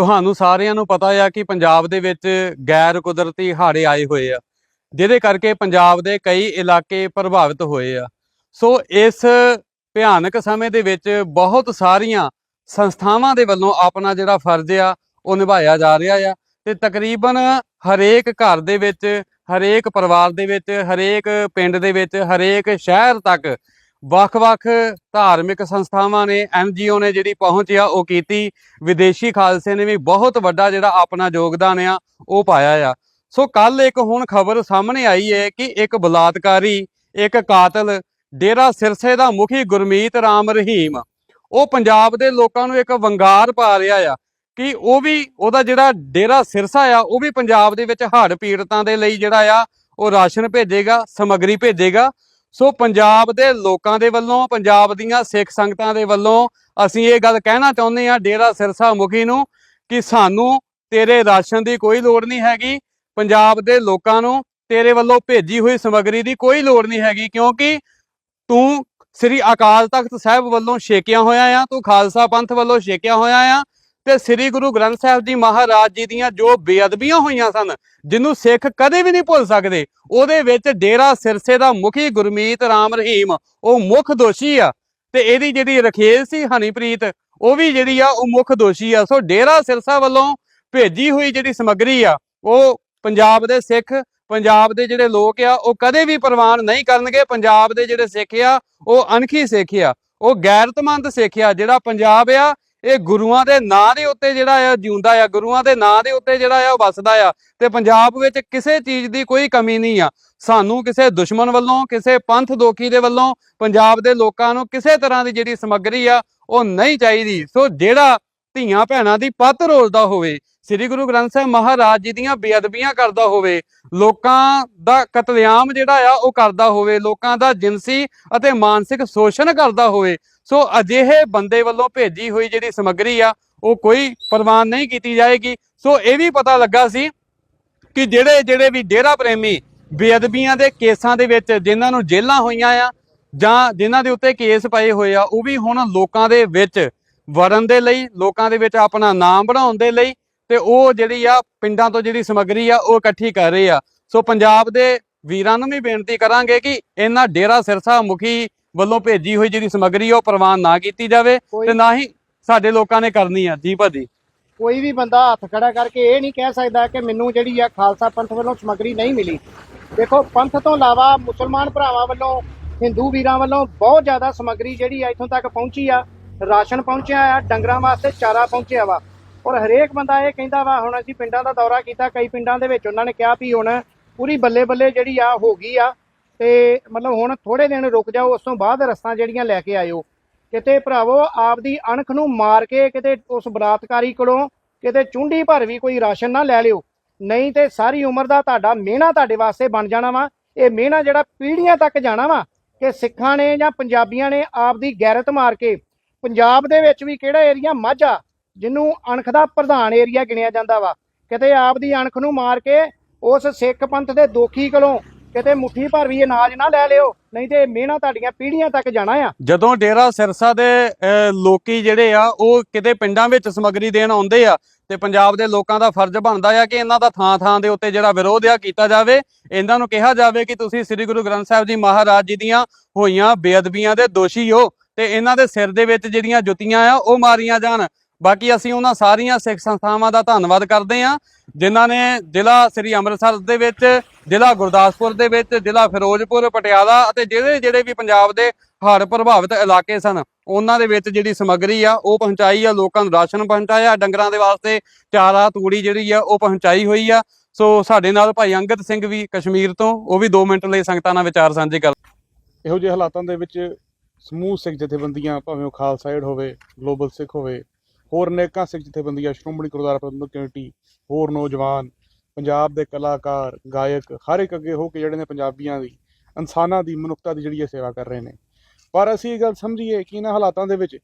ਤੁਹਾਨੂੰ ਸਾਰਿਆਂ ਨੂੰ ਪਤਾ ਆ ਕਿ ਪੰਜਾਬ ਦੇ ਵਿੱਚ ਗੈਰ ਕੁਦਰਤੀ ਹਾੜੇ ਆਏ ਹੋਏ ਆ। ਜਿਹਦੇ ਕਰਕੇ ਪੰਜਾਬ ਦੇ ਕਈ ਇਲਾਕੇ ਪ੍ਰਭਾਵਿਤ ਹੋਏ ਆ। ਸੋ ਇਸ ਭਿਆਨਕ ਸਮੇਂ ਦੇ ਵਿੱਚ ਬਹੁਤ ਸਾਰੀਆਂ ਸੰਸਥਾਵਾਂ ਦੇ ਵੱਲੋਂ ਆਪਣਾ ਜਿਹੜਾ ਫਰਜ਼ ਆ, ਉਹ ਨਿਭਾਇਆ ਜਾ ਰਿਹਾ ਆ। ਤੇ ਤਕਰੀਬਨ ਹਰੇਕ ਘਰ ਦੇ ਵਿੱਚ, ਹਰੇਕ ਪਰਿਵਾਰ ਦੇ ਵਿੱਚ, ਹਰੇਕ ਪਿੰਡ ਦੇ ਵਿੱਚ, ਹਰੇਕ ਸ਼ਹਿਰ ਤੱਕ ਵੱਖ-ਵੱਖ ਧਾਰਮਿਕ ਸੰਸਥਾਵਾਂ ਨੇ ਐਨਜੀਓ ਨੇ ਜਿਹੜੀ ਪਹੁੰਚ ਆ, ਉਹ ਕੀਤੀ। ਵਿਦੇਸ਼ੀ ਖਾਲਸੇ ਨੇ ਵੀ ਬਹੁਤ ਵੱਡਾ ਜਿਹੜਾ ਆਪਣਾ ਯੋਗਦਾਨ ਆ, ਉਹ ਪਾਇਆ ਆ। ਸੋ ਕੱਲ ਇੱਕ ਹੁਣ ਖਬਰ ਸਾਹਮਣੇ ਆਈ ਹੈ ਕਿ ਇੱਕ ਬਲਾਤਕਾਰੀ, ਇੱਕ ਕਾਤਲ ਡੇਰਾ ਸਿਰਸੇ ਦਾ ਮੁਖੀ ਗੁਰਮੀਤ ਰਾਮ ਰਹੀਮ, ਉਹ ਪੰਜਾਬ ਦੇ ਲੋਕਾਂ ਨੂੰ ਇੱਕ ਵੰਗਾਰ ਪਾ ਰਿਹਾ ਆ ਕਿ ਉਹ ਵੀ ਉਹਦਾ ਜਿਹੜਾ ਡੇਰਾ ਸਿਰਸਾ ਆ, ਉਹ ਵੀ ਪੰਜਾਬ ਦੇ ਵਿੱਚ ਹੜ੍ਹ ਪੀੜਤਾਂ ਦੇ ਲਈ ਜਿਹੜਾ ਆ, ਉਹ ਰਾਸ਼ਨ ਭੇਜੇਗਾ, ਸਮੱਗਰੀ ਭੇਜੇਗਾ। ਸੋ ਪੰਜਾਬ ਦੇ ਲੋਕਾਂ ਦੇ ਵੱਲੋਂ, ਪੰਜਾਬ ਦੀਆਂ ਸਿੱਖ ਸੰਗਤਾਂ ਦੇ ਵੱਲੋਂ ਅਸੀਂ ਇਹ ਗੱਲ ਕਹਿਣਾ ਚਾਹੁੰਦੇ ਹਾਂ ਡੇਰਾ ਸਿਰਸਾ ਮੁਖੀ ਨੂੰ ਕਿ ਸਾਨੂੰ ਤੇਰੇ ਰਾਸ਼ਨ ਦੀ ਕੋਈ ਲੋੜ ਨਹੀਂ ਹੈਗੀ, ਪੰਜਾਬ ਦੇ ਲੋਕਾਂ ਨੂੰ ਤੇਰੇ ਵੱਲੋਂ ਭੇਜੀ ਹੋਈ ਸਮੱਗਰੀ ਦੀ ਕੋਈ ਲੋੜ ਨਹੀਂ ਹੈਗੀ ਕਿਉਂਕਿ ਤੂੰ ਸ੍ਰੀ ਅਕਾਲ ਤਖਤ ਸਾਹਿਬ ਵੱਲੋਂ ਛੇਕਿਆ ਹੋਇਆ ਆ, ਤੂੰ ਖਾਲਸਾ ਪੰਥ ਵੱਲੋਂ ਛੇਕਿਆ ਹੋਇਆ ਆ ਤੇ ਸ੍ਰੀ ਗੁਰੂ ਗ੍ਰੰਥ ਸਾਹਿਬ ਜੀ ਮਹਾਰਾਜ ਜੀ ਦੀਆਂ ਜੋ ਬੇਅਦਬੀਆਂ ਹੋਈਆਂ ਸਨ ਜਿਹਨੂੰ ਸਿੱਖ ਕਦੇ ਵੀ ਨਹੀਂ ਭੁੱਲ ਸਕਦੇ, ਉਹਦੇ ਵਿੱਚ ਡੇਰਾ ਸਿਰਸੇ ਦਾ ਮੁਖੀ ਗੁਰਮੀਤ ਰਾਮ ਰਹੀਮ, ਉਹ ਮੁੱਖ ਦੋਸ਼ੀ ਆ। ਤੇ ਇਹਦੀ ਜਿਹੜੀ ਰਖੇਲ ਸੀ ਹਨੀਪ੍ਰੀਤ, ਉਹ ਵੀ ਜਿਹੜੀ ਆ, ਉਹ ਮੁੱਖ ਦੋਸ਼ੀ ਆ। ਸੋ ਡੇਰਾ ਸਿਰਸਾ ਵੱਲੋਂ ਭੇਜੀ ਹੋਈ ਜਿਹੜੀ ਸਮੱਗਰੀ ਆ, ਉਹ ਪੰਜਾਬ ਦੇ ਸਿੱਖ, ਪੰਜਾਬ ਦੇ ਜਿਹੜੇ ਲੋਕ ਆ, ਉਹ ਕਦੇ ਵੀ ਪ੍ਰਵਾਨ ਨਹੀਂ ਕਰਨਗੇ। ਪੰਜਾਬ ਦੇ ਜਿਹੜੇ ਸਿੱਖ ਆ, ਉਹ ਅਣਖੀ ਸਿੱਖ ਆ। ਉਹ ਗੈਰਤਮੰਦ ਸਿੱਖ ਆ, ਜਿਹੜਾ ਪੰਜਾਬ ਆ ਇਹ ਗੁਰੂਆਂ ਦੇ ਨਾਂ ਦੇ ਉੱਤੇ ਜਿਹੜਾ ਆ ਜਿਉਂਦਾ ਆ, ਗੁਰੂਆਂ ਦੇ ਨਾਂ ਦੇ ਉੱਤੇ ਜਿਹੜਾ ਆ ਉਹ ਵੱਸਦਾ ਆ ਤੇ ਪੰਜਾਬ ਵਿੱਚ ਕਿਸੇ ਚੀਜ਼ ਦੀ ਕੋਈ ਕਮੀ ਨਹੀਂ ਆ। ਸਾਨੂੰ ਕਿਸੇ ਦੁਸ਼ਮਣ ਵੱਲੋਂ, ਕਿਸੇ ਪੰਥ ਦੋਖੀ ਦੇ ਵੱਲੋਂ, ਪੰਜਾਬ ਦੇ ਲੋਕਾਂ ਨੂੰ ਕਿਸੇ ਤਰ੍ਹਾਂ ਦੀ ਜਿਹੜੀ ਸਮੱਗਰੀ ਆ, ਉਹ ਨਹੀਂ ਚਾਹੀਦੀ। ਸੋ ਜਿਹੜਾ ਧੀਆਂ ਭੈਣਾਂ ਦੀ ਪੱਤ ਰੋਲਦਾ ਹੋਵੇ, ਸ੍ਰੀ ਗੁਰੂ ਗ੍ਰੰਥ ਸਾਹਿਬ ਮਹਾਰਾਜ ਜੀ ਦੀਆਂ ਬੇਅਦਬੀਆਂ ਕਰਦਾ ਹੋਵੇ, ਲੋਕਾਂ ਦਾ ਕਤਲੇਆਮ ਜਿਹੜਾ ਆ ਉਹ ਕਰਦਾ ਹੋਵੇ, ਲੋਕਾਂ ਦਾ ਜਿਨਸੀ ਅਤੇ ਮਾਨਸਿਕ ਸ਼ੋਸ਼ਣ ਕਰਦਾ ਹੋਵੇ ਸੋ ਅਜਿਹੇ ਬੰਦੇ ਵੱਲੋਂ ਭੇਜੀ ਹੋਈ ਜਿਹੜੀ ਸਮੱਗਰੀ ਆ, ਉਹ ਕੋਈ ਪ੍ਰਵਾਨ ਨਹੀਂ ਕੀਤੀ ਜਾਏਗੀ। ਸੋ ਇਹ ਵੀ ਪਤਾ ਲੱਗਾ ਸੀ ਕਿ ਜਿਹੜੇ ਜਿਹੜੇ ਵੀ ਡੇਰਾ ਪ੍ਰੇਮੀ ਬੇਅਦਬੀਆਂ ਦੇ ਕੇਸਾਂ ਦੇ ਵਿੱਚ ਜਿਨ੍ਹਾਂ ਨੂੰ ਜੇਲ੍ਹਾਂ ਹੋਈਆਂ ਆ ਜਾਂ ਜਿਨ੍ਹਾਂ ਦੇ ਉੱਤੇ ਕੇਸ ਪਏ ਹੋਏ ਆ, ਉਹ ਵੀ ਹੁਣ ਲੋਕਾਂ ਦੇ ਵਿੱਚ ਵੜਨ ਦੇ ਲਈ, ਲੋਕਾਂ ਦੇ ਵਿੱਚ ਆਪਣਾ ਨਾਮ ਬਣਾਉਣ ਦੇ ਲਈ ਤੇ ਉਹ ਜਿਹੜੀ ਆ, ਪਿੰਡਾਂ ਤੋਂ ਜਿਹੜੀ ਸਮੱਗਰੀ ਆ, ਉਹ ਇਕੱਠੀ ਕਰ ਰਹੇ ਆ। ਸੋ ਪੰਜਾਬ ਦੇ ਵੀਰਾਂ ਨੂੰ ਵੀ ਬੇਨਤੀ ਕਰਾਂਗੇ ਕਿ ਇਹਨਾਂ ਡੇਰਾ ਸਿਰਸਾ ਮੁਖੀ ਵੱਲੋਂ ਭੇਜੀ ਹੋਈ ਜਿਹੜੀ ਸਮੱਗਰੀ ਉਹ ਪ੍ਰਵਾਨ ਨਾ ਕੀਤੀ ਜਾਵੇ ਤੇ ਨਾ ਹੀ ਸਾਡੇ ਲੋਕਾਂ ਨੇ ਕਰਨੀ ਆ ਜੀ ਭਾਜੀ। ਕੋਈ ਵੀ ਬੰਦਾ ਹੱਥ ਖੜਾ ਕਰਕੇ ਇਹ ਨਹੀਂ ਕਹਿ ਸਕਦਾ ਕਿ ਮੈਨੂੰ ਜਿਹੜੀ ਆ ਖਾਲਸਾ ਪੰਥ ਵੱਲੋਂ ਸਮੱਗਰੀ ਨਹੀਂ ਮਿਲੀ। ਦੇਖੋ ਪੰਥ ਤੋਂ ਇਲਾਵਾ ਮੁਸਲਮਾਨ ਭਰਾਵਾਂ ਵੱਲੋਂ ਹਿੰਦੂ ਵੀਰਾਂ ਵੱਲੋਂ ਬਹੁਤ ਜ਼ਿਆਦਾ ਸਮੱਗਰੀ ਜਿਹੜੀ ਆ ਇੱਥੋਂ ਤੱਕ ਪਹੁੰਚੀ ਆ ਰਾਸ਼ਨ ਪਹੁੰਚਿਆ ਆ ਡੰਗਰਾਂ ਵਾਸਤੇ ਚਾਰਾ ਪਹੁੰਚਿਆ ਵਾ। ਔਰ ਹਰੇਕ ਬੰਦਾ ਇਹ ਕਹਿੰਦਾ ਵਾ ਹੁਣ ਅਸੀਂ ਪਿੰਡਾਂ ਦਾ ਦੌਰਾ ਕੀਤਾ ਕਈ ਪਿੰਡਾਂ ਦੇ ਵਿੱਚ ਉਹਨਾਂ ਨੇ ਕਿਹਾ ਵੀ ਹੁਣ ਪੂਰੀ ਬੱਲੇ ਬੱਲੇ ਜਿਹੜੀ ਆ ਹੋ ਗਈ ਆ ਤੇ ਮਤਲਬ ਹੁਣ ਥੋੜੇ ਦਿਨ ਰੁਕ ਜਾਓ, ਉਸ ਤੋਂ ਬਾਅਦ ਰਸਤਾਂ ਜਿਹੜੀਆਂ ਲੈ ਕੇ ਆਇਓ। ਕਿਤੇ ਭਰਾਵੋ, ਆਪਦੀ ਅਣਖ ਨੂੰ ਮਾਰ ਕੇ ਕਿਤੇ ਉਸ ਬਲਾਤਕਾਰੀ ਕੋਲੋਂ ਕਿਤੇ ਚੁੰਡੀ ਭਰ ਵੀ ਕੋਈ ਰਾਸ਼ਨ ਨਾ ਲੈ ਲਿਓ। ਨਹੀਂ ਤੇ ਸਾਰੀ ਉਮਰ ਦਾ ਤੁਹਾਡਾ ਮਿਹਣਾ ਤੁਹਾਡੇ ਵਾਸਤੇ ਬਣ ਜਾਣਾ ਵਾ। ਇਹ ਮਿਹਣਾ ਜਿਹੜਾ ਪੀੜ੍ਹੀਆਂ ਤੱਕ ਜਾਣਾ ਵਾ ਕਿ ਸਿੱਖਾਂ ਨੇ ਜਾਂ ਪੰਜਾਬੀਆਂ ਨੇ ਆਪਦੀ ਗੈਰਤ ਮਾਰ ਕੇ। ਪੰਜਾਬ ਦੇ ਵਿੱਚ ਵੀ ਕਿਹੜਾ ਏਰੀਆ ਮਾਝਾ ਜਿਹਨੂੰ ਅਣਖ ਦਾ ਪ੍ਰਧਾਨ ਏਰੀਆ ਗਿਣਿਆ ਜਾਂਦਾ ਵਾ। ਕਿਤੇ ਆਪਦੀ ਅਣਖ ਨੂੰ ਮਾਰ ਕੇ ਉਸ ਸਿੱਖ ਪੰਥ ਦੇ ਦੋਖੀ ਕੋਲੋਂ ਕਿਤੇ ਮੁੱਠੀ ਭਰ ਵੀ ਅਨਾਜ ਨਾ ਲੈ ਲਿਓ, ਨਹੀਂ ਤੇ ਮਿਹਣਾ ਤੁਹਾਡੀਆਂ ਪੀੜ੍ਹੀਆਂ ਤੱਕ ਜਾਣਾ ਆ। ਜਦੋਂ ਡੇਰਾ ਸਿਰਸਾ ਦੇ ਲੋਕੀ ਜਿਹੜੇ ਆ, ਉਹ ਕਿਤੇ ਪਿੰਡਾਂ ਵਿੱਚ ਸਮੱਗਰੀ ਦੇਣ ਆਉਂਦੇ ਆ, ਤੇ ਪੰਜਾਬ ਦੇ ਲੋਕਾਂ ਦਾ ਫਰਜ਼ ਬਣਦਾ ਆ ਕਿ ਇਹਨਾਂ ਦਾ ਥਾਂ ਥਾਂ ਦੇ ਉੱਤੇ ਜਿਹੜਾ ਵਿਰੋਧ ਆ ਕੀਤਾ ਜਾਵੇ। ਇਹਨਾਂ ਨੂੰ ਕਿਹਾ ਜਾਵੇ ਕਿ ਤੁਸੀਂ ਸ੍ਰੀ ਗੁਰੂ ਗ੍ਰੰਥ ਸਾਹਿਬ ਜੀ ਮਹਾਰਾਜ ਜੀ ਦੀਆਂ ਹੋਈਆਂ ਬੇਅਦਬੀਆਂ ਦੇ ਦੋਸ਼ੀ ਹੋ, ਤੇ ਇਹਨਾਂ ਦੇ ਸਿਰ ਦੇ ਵਿੱਚ ਜਿਹੜੀਆਂ ਜੁੱਤੀਆਂ ਆ, ਉਹ ਮਾਰੀਆਂ ਜਾਣ। ਬਾਕੀ ਅਸੀਂ ਉਹਨਾਂ ਸਾਰੀਆਂ ਸਿੱਖ ਸੰਸਥਾਵਾਂ ਦਾ ਧੰਨਵਾਦ ਕਰਦੇ ਹਾਂ, ਜਿਨ੍ਹਾਂ ਨੇ ਜ਼ਿਲ੍ਹਾ ਸ੍ਰੀ ਅੰਮ੍ਰਿਤਸਰ ਦੇ ਵਿੱਚ, ਜ਼ਿਲ੍ਹਾ ਗੁਰਦਾਸਪੁਰ ਦੇ ਵਿੱਚ, ਜ਼ਿਲ੍ਹਾ ਫਿਰੋਜ਼ਪੁਰ, ਪਟਿਆਲਾ ਅਤੇ ਜਿਹੜੇ ਜਿਹੜੇ ਵੀ ਪੰਜਾਬ ਦੇ ਹੜ੍ਹ ਪ੍ਰਭਾਵਿਤ ਇਲਾਕੇ ਸਨ, ਉਹਨਾਂ ਦੇ ਵਿੱਚ ਜਿਹੜੀ ਸਮੱਗਰੀ ਆ, ਉਹ ਪਹੁੰਚਾਈ ਆ, ਲੋਕਾਂ ਨੂੰ ਰਾਸ਼ਨ ਪਹੁੰਚਾਇਆ, ਡੰਗਰਾਂ ਦੇ ਵਾਸਤੇ ਚਾਰਾ, ਤੂੜੀ ਜਿਹੜੀ ਆ, ਉਹ ਪਹੁੰਚਾਈ ਹੋਈ ਆ। ਸੋ ਸਾਡੇ ਨਾਲ ਭਾਈ ਅੰਗਦ ਸਿੰਘ ਵੀ ਕਸ਼ਮੀਰ ਤੋਂ, ਉਹ ਵੀ 2 ਮਿੰਟ ਲਈ ਸੰਗਤਾਂ ਨਾਲ ਵਿਚਾਰ ਸਾਂਝੇ ਕਰ ਇਹੋ ਜਿਹੇ ਹਾਲਾਤਾਂ ਦੇ ਵਿੱਚ ਸਮੂਹ ਸਿੱਖ ਜਥੇਬੰਦੀਆਂ, ਭਾਵੇਂ ਉਹ ਖਾਲਸਾਇਡ ਹੋਵੇ ਗਲੋਬਲ ਸਿੱਖ ਹੋਵੇ ਹੋਰ ਅਨੇਕਾਂ ਸਿੱਖ ਜਥੇਬੰਦੀਆਂ, ਸ਼੍ਰੋਮਣੀ ਗੁਰਦੁਆਰਾ ਪ੍ਰਬੰਧਕ ਕਮੇਟੀ, ਹੋਰ ਨੌਜਵਾਨ, ਪੰਜਾਬ ਦੇ ਕਲਾਕਾਰ, ਗਾਇਕ, ਹਰ ਇੱਕ ਅੱਗੇ ਹੋ ਕੇ ਜਿਹੜੇ ਨੇ ਪੰਜਾਬੀਆਂ ਦੀ, ਇਨਸਾਨਾਂ ਦੀ, ਮਨੁੱਖਤਾ ਦੀ ਜਿਹੜੀ ਇਹ ਸੇਵਾ ਕਰ ਰਹੇ ਨੇ। ਪਰ ਅਸੀਂ ਇਹ ਗੱਲ ਸਮਝੀਏ ਕਿ ਇਹਨਾਂ ਹਾਲਾਤਾਂ ਦੇ ਵਿੱਚ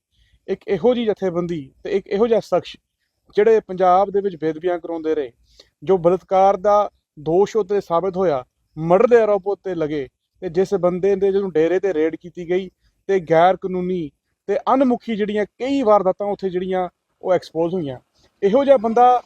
ਇੱਕ ਇਹੋ ਜਿਹੀ ਜਥੇਬੰਦੀ ਤੇ ਇੱਕ ਇਹੋ ਜਿਹਾ ਸ਼ਖਸ ਜਿਹੜੇ ਪੰਜਾਬ ਦੇ ਵਿੱਚ ਬੇਦਬੀਆਂ ਕਰਾਉਂਦੇ ਰਹੇ, ਜੋ ਬਲਤਕਾਰ ਦਾ ਦੋਸ਼ ਉੱਤੇ ਸਾਬਤ ਹੋਇਆ, ਮਰਡਰ ਦੇ ਆਰੋਪ ਉੱਤੇ ਲਗੇ ਤੇ ਜਿਸ ਬੰਦੇ ਦੇ ਜਦੋਂ ਡੇਰੇ ਤੇ ਰੇਡ ਕੀਤੀ ਗਈ ਤੇ ਗੈਰ ਕਾਨੂੰਨੀ ਤੇ ਅਨਮੁਖੀ ਜਿਹੜੀਆਂ ਕਈ ਵਾਰਦਾਤਾਂ ਉੱਥੇ ਜਿਹੜੀਆਂ ਉਹ ਐਕਸਪੋਜ਼ ਹੋਈਆਂ। ਇਹੋ ਜਿਹਾ ਬੰਦਾ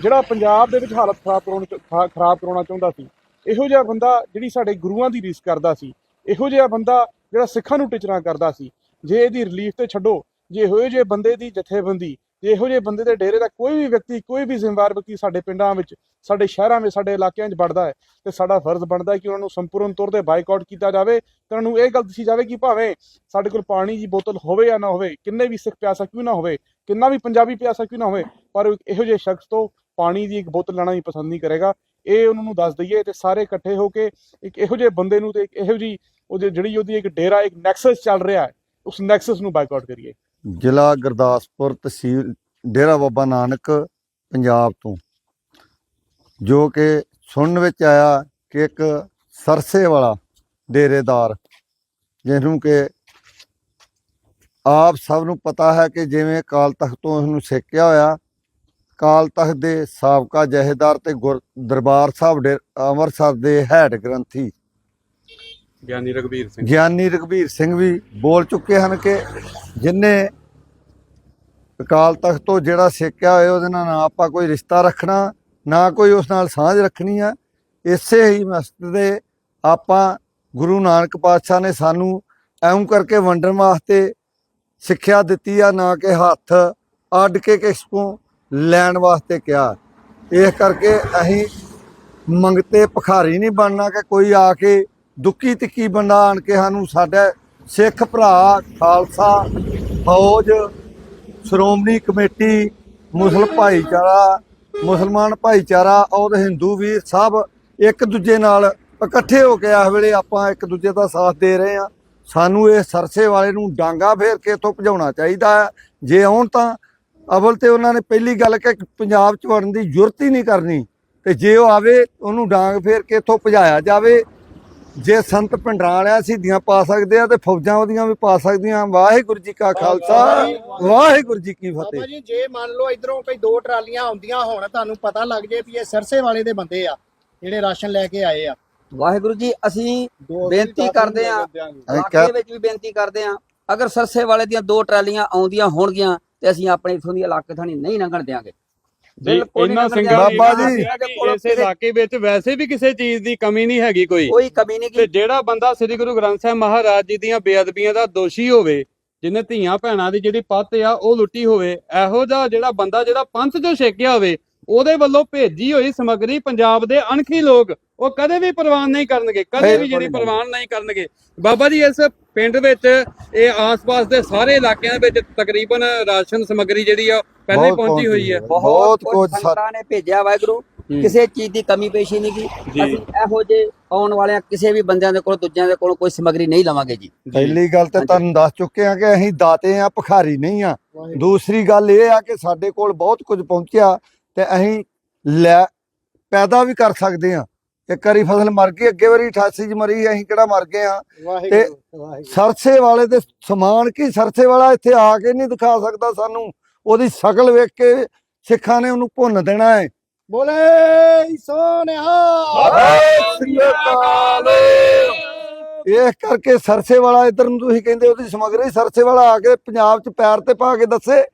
ਜਿਹੜਾ ਪੰਜਾਬ ਦੇ ਵਿੱਚ ਹਾਲਤ ਖਰਾਬ ਕਰਾਉਣ ਚ- ਖਰਾਬ ਕਰਾਉਣਾ ਚਾਹੁੰਦਾ ਸੀ। ਇਹੋ ਜਿਹਾ ਬੰਦਾ ਜਿਹੜੀ ਸਾਡੇ ਗੁਰੂਆਂ ਦੀ ਰੀਸ ਕਰਦਾ ਸੀ। ਇਹੋ ਜਿਹਾ ਬੰਦਾ ਜਿਹੜਾ ਸਿੱਖਾਂ ਨੂੰ ਟਿਚਰਾਂ ਕਰਦਾ ਸੀ। ਜੇ ਇਹਦੀ ਰਿਲੀਫ ਤੇ ਛੱਡੋ, ਜੇ ਇਹੋ ਜਿਹੇ ਬੰਦੇ ਦੀ ਜਥੇਬੰਦੀ ਇਹੋ ਜਿਹੇ ਬੰਦੇ ਦੇ ਡੇਰੇ ਦਾ ਕੋਈ ਵੀ ਵਿਅਕਤੀ, ਕੋਈ ਵੀ ਜ਼ਿੰਮੇਵਾਰ ਵਿਅਕਤੀ ਸਾਡੇ ਪਿੰਡਾਂ ਵਿੱਚ, ਸਾਡੇ ਸ਼ਹਿਰਾਂ ਵਿੱਚ, ਸਾਡੇ ਇਲਾਕਿਆਂ 'ਚ ਵੜਦਾ ਹੈ ਤੇ ਸਾਡਾ ਫਰਜ਼ ਬਣਦਾ ਕਿ ਉਹਨਾਂ ਨੂੰ ਸੰਪੂਰਨ ਤੌਰ ਤੇ ਬਾਈਕਾਟ ਕੀਤਾ ਜਾਵੇ ਤੇ ਉਹਨਾਂ ਨੂੰ ਇਹ ਗੱਲ ਦੱਸੀ ਜਾਵੇ ਕਿ ਭਾਵੇਂ ਸਾਡੇ ਕੋਲ ਪਾਣੀ ਦੀ ਬੋਤਲ ਹੋਵੇ ਜਾਂ ਨਾ ਹੋਵੇ, ਕਿੰਨੇ ਵੀ ਸਿੱਖ ਪਿਆਸਾ ਕਿਉਂ ਨਾ ਹੋਵੇ, ਕਿੰਨਾ ਵੀ ਪੰਜਾਬੀ ਪਿਆਸਾ ਕਿਉਂ ਨਾ ਹੋਵੇ, ਪਰ ਉਹ ਇੱਕ ਇਹੋ ਜਿਹੇ ਸ਼ਖਸ ਤੋਂ ਪਾਣੀ ਦੀ ਇੱਕ ਬੋਤਲ ਲੈਣਾ ਹੀ ਪਸੰਦ ਨਹੀਂ ਕਰੇਗਾ। ਇਹ ਉਹਨਾਂ ਨੂੰ ਦੱਸ ਦਈਏ ਤੇ ਸਾਰੇ ਇਕੱਠੇ ਹੋ ਕੇ ਇੱਕ ਇਹੋ ਜਿਹੇ ਬੰਦੇ ਨੂੰ ਤੇ ਇੱਕ ਇਹੋ ਜਿਹੀ, ਉਹ ਜਿਹੜੀ ਉਹਦੀ ਇੱਕ ਡੇਰਾ, ਇੱਕ ਨੈਕਸਸ ਚੱਲ ਰਿਹਾ ਹੈ, ਉਸ ਨੈਕਸਸ ਨੂੰ ਬਾਈਕਾਟ ਕਰੀਏ। ਜ਼ਿਲ੍ਹਾ ਗੁਰਦਾਸਪੁਰ ਤਹਿਸੀਲ ਡੇਰਾ ਬਾਬਾ ਨਾਨਕ, ਪੰਜਾਬ ਤੋਂ, ਜੋ ਕਿ ਸੁਣਨ ਵਿੱਚ ਆਇਆ ਕਿ ਇੱਕ ਸਰਸੇ ਵਾਲਾ ਡੇਰੇਦਾਰ, ਜਿਹਨੂੰ ਕਿ ਆਪ ਸਭ ਨੂੰ ਪਤਾ ਹੈ ਕਿ ਜਿਵੇਂ ਕਾਲ ਤਖਤ ਤੋਂ ਉਸ ਨੂੰ ਸਿੱਖਿਆ ਹੋਇਆ, ਕਾਲ ਤਖਤ ਦੇ ਸਾਬਕਾ ਜਹੇਦਾਰ ਤੇ ਗੁਰ, ਦਰਬਾਰ ਸਾਹਿਬ ਡੇ ਅੰਮ੍ਰਿਤਸਰ ਦੇ ਹੈਡ ਗ੍ਰੰਥੀ ਗਿਆਨੀ ਰਗਵੀਰ ਸਿੰਘ। ਗਿਆਨੀ ਰਘਬੀਰ ਸਿੰਘ ਵੀ ਬੋਲ ਚੁੱਕੇ ਹਨ ਕਿ ਜਿਨੇ ਅਕਾਲ ਤਖਤ ਤੋਂ ਜਿਹੜਾ ਸਿੱਖਿਆ ਹੋਇਆ ਉਹਦੇ ਨਾਲ ਨਾ ਆਪਾਂ ਕੋਈ ਰਿਸ਼ਤਾ ਰੱਖਣਾ, ਨਾ ਕੋਈ ਉਸ ਨਾਲ ਸਾਂਝ ਰੱਖਣੀ ਆ। ਇਸੇ ਹੀ ਮਸਤ ਦੇ ਆਪਾਂ ਗੁਰੂ ਨਾਨਕ ਪਾਤਸ਼ਾਹ ਨੇ ਸਾਨੂੰ ਐਉਂ ਕਰਕੇ ਵੰਡਣ ਵਾਸਤੇ ਸਿੱਖਿਆ ਦਿੱਤੀ ਆ, ਨਾ ਕਿ ਹੱਥ ਅੱਡ ਕੇ ਕਿਸ ਤੋਂ ਲੈਣ ਵਾਸਤੇ ਕਿਹਾ। ਇਸ ਕਰਕੇ ਅਸੀਂ ਮੰਗਤੇ ਭਖਾਰੀ ਨਹੀਂ ਬਣਨਾ ਕਿ ਕੋਈ ਆ ਕੇ ਦੁੱਕੀ ਤਿੱਕੀ ਬੰਦਾ ਆਣ ਕੇ ਸਾਨੂੰ ਸਾਡਾ ਸਿੱਖ ਭਰਾ, ਖਾਲਸਾ, ਫੌਜ, ਸ਼੍ਰੋਮਣੀ ਕਮੇਟੀ ਮੁਸਲਮ ਭਾਈਚਾਰਾ, ਮੁਸਲਮਾਨ ਭਾਈਚਾਰਾ, ਔਰ ਹਿੰਦੂ ਵੀਰ ਸਭ ਇੱਕ ਦੂਜੇ ਨਾਲ ਇਕੱਠੇ ਹੋ ਕੇ ਇਸ ਵੇਲੇ ਆਪਾਂ ਇੱਕ ਦੂਜੇ ਦਾ ਸਾਥ ਦੇ ਰਹੇ ਆ ਸਾਨੂੰ ਇਹ ਸਰਸੇ ਵਾਲੇ ਨੂੰ ਡਾਂਗਾ ਫੇਰ ਕੇ ਇੱਥੋਂ ਭਜਾਉਣਾ ਚਾਹੀਦਾ ਹੈ। ਜੇ ਆਉਣ ਤਾਂ ਅਵਲ ਤੇ ਉਹਨਾਂ ਨੇ ਪਹਿਲੀ ਗੱਲ ਕਿ ਪੰਜਾਬ ਚ ਵੜਨ ਦੀ ਜ਼ਰੂਰਤ ਹੀ ਨਹੀਂ ਕਰਨੀ। ਤੇ ਜੇ ਉਹ ਆਵੇ, ਉਹਨੂੰ ਡਾਂਗ ਫੇਰ ਕੇ ਇੱਥੋਂ ਭਜਾਇਆ ਜਾਵੇ। ਜੇ ਸੰਤ ਪਿੰਡਰਾਂ ਵਾਲਿਆਂ ਸਿੱਧੀਆਂ ਪਾ ਸਕਦੇ ਆ ਤੇ ਫੌਜਾਂ ਉਹਦੀਆਂ ਵੀ ਪਾ ਸਕਦੀਆਂ। ਵਾਹਿਗੁਰੂ ਜੀ ਕਾ ਖਾਲਸਾ ਵਾਹਿਗੁਰੂ ਜੀ ਕੀ ਬਾਬਾ ਫਤਿਹ ਜੀ ਜੇ ਮੰਨ ਲਓ ਇਧਰੋਂ ਕੋਈ ਦੋ ਟਰਾਲੀਆਂ ਆਉਂਦੀਆਂ ਹੋਣ ਤੁਹਾਨੂੰ ਪਤਾ ਲੱਗ ਜੇ ਵੀ ਇਹ ਸਰਸੇ ਵਾਲੇ ਦੇ ਬੰਦੇ ਆ ਜਿਹੜੇ ਰਾਸ਼ਨ ਲੈ ਕੇ ਆਏ ਆ। ਵਾਹਿਗੁਰੂ ਜੀ ਅਸੀਂ ਬੇਨਤੀ ਕਰਦੇ ਆ ਕਹਿ- ਵਿੱਚ ਵੀ ਬੇਨਤੀ ਕਰਦੇ ਆ ਅਗਰ ਸਰਸੇ ਵਾਲੇ ਦੀਆਂ ਦੋ ਟਰਾਲੀਆਂ ਆਉਂਦੀਆਂ ਹੋਣਗੀਆਂ ਤੇ ਅਸੀਂ ਆਪਣੇ ਇਥੋਂ ਦੀ ਇਲਾਕੇ ਥਾਣੀ ਨਹੀਂ ਲੰਘਣ ਦਿਆਂਗੇ। ਬਿਲਕੁਲ ਇਹਨਾਂ ਸਿੰਘਾਂ। ਬਾਬਾ ਜੀ, ਇਸ ਇਲਾਕੇ ਵਿੱਚ ਵੈਸੇ ਵੀ ਕਿਸੇ ਚੀਜ਼ ਦੀ ਕਮੀ ਨਹੀਂ ਹੈਗੀ ਕੋਈ। ਕੋਈ ਕਮੀ ਨਹੀਂ ਤੇ ਜਿਹੜਾ ਬੰਦਾ ਸ੍ਰੀ ਗੁਰੂ ਗ੍ਰੰਥ ਸਾਹਿਬ ਮਹਾਰਾਜ ਜੀ ਦੀਆਂ ਬੇਅਦਬੀਆਂ ਦਾ ਦੋਸ਼ੀ ਹੋਵੇ ਜਿਹਨੇ ਧੀਆਂ ਭੈਣਾਂ ਦੀ ਜਿਹੜੀ ਪੱਤ ਆ ਉਹ ਲੁੱਟੀ ਹੋਵੇ ਇਹੋ ਜਿਹਾ ਜਿਹੜਾ ਬੰਦਾ ਜਿਹੜਾ ਪੰਥ ਚੋਂ ਛੇਕਿਆ ਹੋਵੇ ਉਹਦੇ ਵੱਲੋਂ ਭੇਜੀ ਹੋਈ ਸਮੱਗਰੀ ਪੰਜਾਬ ਦੇ ਅਣਖੀ ਲੋਕ ਉਹ ਕਦੇ ਵੀ ਪ੍ਰਵਾਨ ਨਹੀਂ ਕਰਨਗੇ ਕਦੇ ਵੀ ਜਿਹੜੀ। ਪ੍ਰਵਾਨ ਨਹੀਂ ਕਰਨਗੇ ਬਾਬਾ ਜੀ ਇਸ ਪਿੰਡ ਵਿੱਚ ਇਹ ਆਸ-ਪਾਸ ਦੇ ਸਾਰੇ ਇਲਾਕਿਆਂ ਵਿੱਚ ਤਕਰੀਬਨ ਰਾਸ਼ਨ ਸਮੱਗਰੀ ਜਿਹੜੀ ਆ ਪਹਿਲੇ ਪਹੁੰਚੀ ਹੋਈ ਹੈ ਬਹੁਤ ਕੁਝ ਸਾ- ਸੰਗਤਾਂ ਨੇ ਭੇਜਿਆ ਵਾਹਿਗੁਰੂ। ਕਿਸੇ ਚੀਜ਼ ਦੀ ਕਮੀ ਪੇਸ਼ੀ ਨਹੀਂ ਜੀ। ਅਸੀਂ ਇਹੋ ਜੇ ਆਉਣ ਵਾਲਿਆਂ ਕਿਸੇ ਵੀ ਬੰਦਿਆਂ ਦੇ ਕੋਲ ਦੂਜਿਆਂ ਦੇ ਕੋਲ ਕੋਈ ਸਮਗਰੀ ਨਹੀਂ ਲਵਾਂਗੇ ਜੀ ਪਹਿਲੀ ਗੱਲ ਤੇ। ਤੁਹਾਨੂੰ ਦੱਸ ਚੁੱਕੇ ਆ ਕਿ ਅਸੀਂ ਦਾਤੇ ਆ ਭਖਾਰੀ ਨਹੀਂ ਆ। ਦੂਸਰੀ ਗੱਲ ਇਹ ਆ ਕਿ ਸਾਡੇ ਕੋਲ ਬਹੁਤ ਕੁਝ ਪਹੁੰਚਿਆ ਤੇ ਅਸੀਂ ਲੈ ਪੈਦਾ ਵੀ ਕਰ ਸਕਦੇ ਆ ਇੱਕ ਵਾਰੀ ਫਸਲ ਮਰ ਗਈ ਅੱਗੇ ਵਾਰੀ 88 ਚ ਮਰੀ ਅਸੀਂ ਕਿਹੜਾ ਮਰ ਗਏ ਆ ਵਾਹਿਗੁਰੂ ਸਰਸੇ ਵਾਲੇ ਦੇ ਸਮਾਨ ਕੀ? ਸਰਸੇ ਵਾਲਾ ਇੱਥੇ ਆ ਕੇ ਨਹੀਂ ਦਿਖਾ ਸਕਦਾ ਸਾਨੂੰ। ਉਹਦੀ ਸ਼ਕਲ ਵੇਖ ਕੇ ਸਿੱਖਾਂ ਨੇ ਉਹਨੂੰ ਭੁੰਨ ਦੇਣਾ ਹੈ। ਬੋਲੇ ਸੋਨਿਹਾ ਇਸ ਕਰਕੇ ਸਰਸੇ ਵਾਲਾ ਇਧਰ ਨੂੰ ਤੁਸੀਂ ਕਹਿੰਦੇ ਉਹਦੀ ਸਮਗਰੀ ਸਰਸੇ ਵਾਲਾ ਆ ਕੇ ਪੰਜਾਬ 'ਚ ਪੈਰ ਤੇ ਪਾ ਕੇ ਦੱਸੇ।